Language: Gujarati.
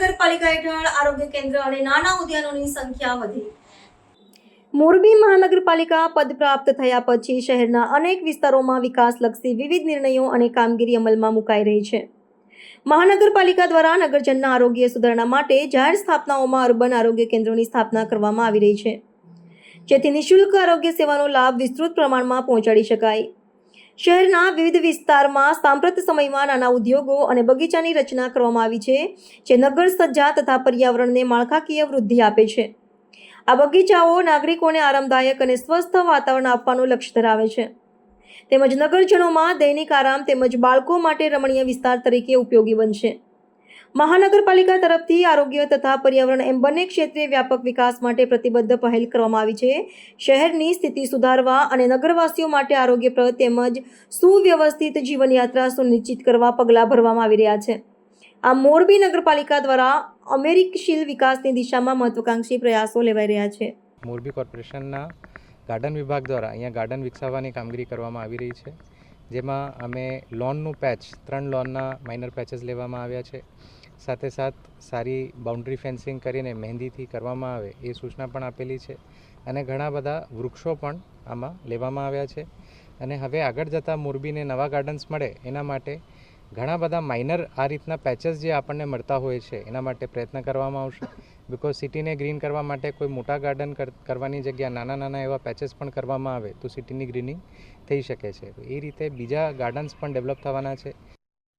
મહાનગરપાલિકા હેઠળ આરોગ્ય કેન્દ્ર અને નાના ઉદ્યાનોની સંખ્યા વધી. મોરબી મહાનગરપાલિકા પદ પ્રાપ્ત થયા પછી શહેરના અનેક વિસ્તારોમાં વિકાસલક્ષી વિવિધ નિર્ણયો અને કામગીરી અમલમાં મુકાઈ રહી છે. મહાનગરપાલિકા દ્વારા નગરજનના આરોગ્ય સુધારણા માટે જાહેર સ્થાપનાઓમાં અર્બન આરોગ્ય કેન્દ્રોની સ્થાપના કરવામાં આવી રહી છે. જેથી નિઃશુલ્ક આરોગ્ય સેવાનો લાભ વિસ્તૃત પ્રમાણમાં પહોંચાડી શકાય. શહેરના વિવિધ વિસ્તારમાં સાંપ્રત સમયમાં નાના ઉદ્યોગો અને બગીચાની રચના કરવામાં આવી છે, જે નગર સજ્જા તથા પર્યાવરણને માળખાકીય વૃદ્ધિ આપે છે. આ બગીચાઓ નાગરિકોને આરામદાયક અને સ્વસ્થ વાતાવરણ આપવાનું લક્ષ્ય ધરાવે છે. તેમજ નગરજનોમાં દૈનિક આરામ તેમજ બાળકો માટે રમણીય વિસ્તાર તરીકે ઉપયોગી બનશે. મહાનગરપાલિકા તરફથી આરોગ્ય તથા પર્યાવરણ એમ બંને ક્ષેત્રે વ્યાપક વિકાસ માટે પ્રતિબદ્ધ પહેલ કરવામાં આવી છે. શહેરની સ્થિતિ સુધારવા અને નગરવાસીઓ માટે આરોગ્યપ્રદ તેમજ સુવ્યવસ્થિત જીવનયાત્રા સુનિશ્ચિત કરવા પગલાં ભરવામાં આવી રહ્યા છે. આ મોરબી નગરપાલિકા દ્વારા અમેરિકશીલ વિકાસની દિશામાં મહત્વાકાંક્ષી પ્રયાસો લેવાઈ રહ્યા છે. મોરબી કોર્પોરેશનના ગાર્ડન વિભાગ દ્વારા અહીંયા ગાર્ડન વિકસાવવાની કામગીરી કરવામાં આવી રહી છે. જેમાં અમે લોનનું પેચ, ત્રણ લોનના માઇનર પેચેસ લેવામાં આવ્યા છે. સાથે સાથ સારી બાઉન્ડ્રી ફેન્સિંગ કરીને મહેંદીથી કરવામાં આવે એ સૂચના પણ આપેલી છે અને ઘણા બધા વૃક્ષો પણ આમાં લેવામાં આવ્યા છે. અને હવે આગળ જતાં મોરબીને નવા ગાર્ડન્સ મળે એના માટે ઘણા બધા માઇનર આ રીતના પેચેસ જે આપણને મળતા હોય છે એના માટે પ્રયત્ન કરવામાં આવશે. બિકોઝ સિટીને ગ્રીન કરવા માટે કોઈ મોટા ગાર્ડન કરવાની જગ્યા, નાના નાના એવા પેચેસ પણ કરવામાં આવે, તો સિટીની ગ્રીનિંગ થઈ શકે છે. એ રીતે બીજા ગાર્ડન્સ પણ ડેવલપ થવાના છે.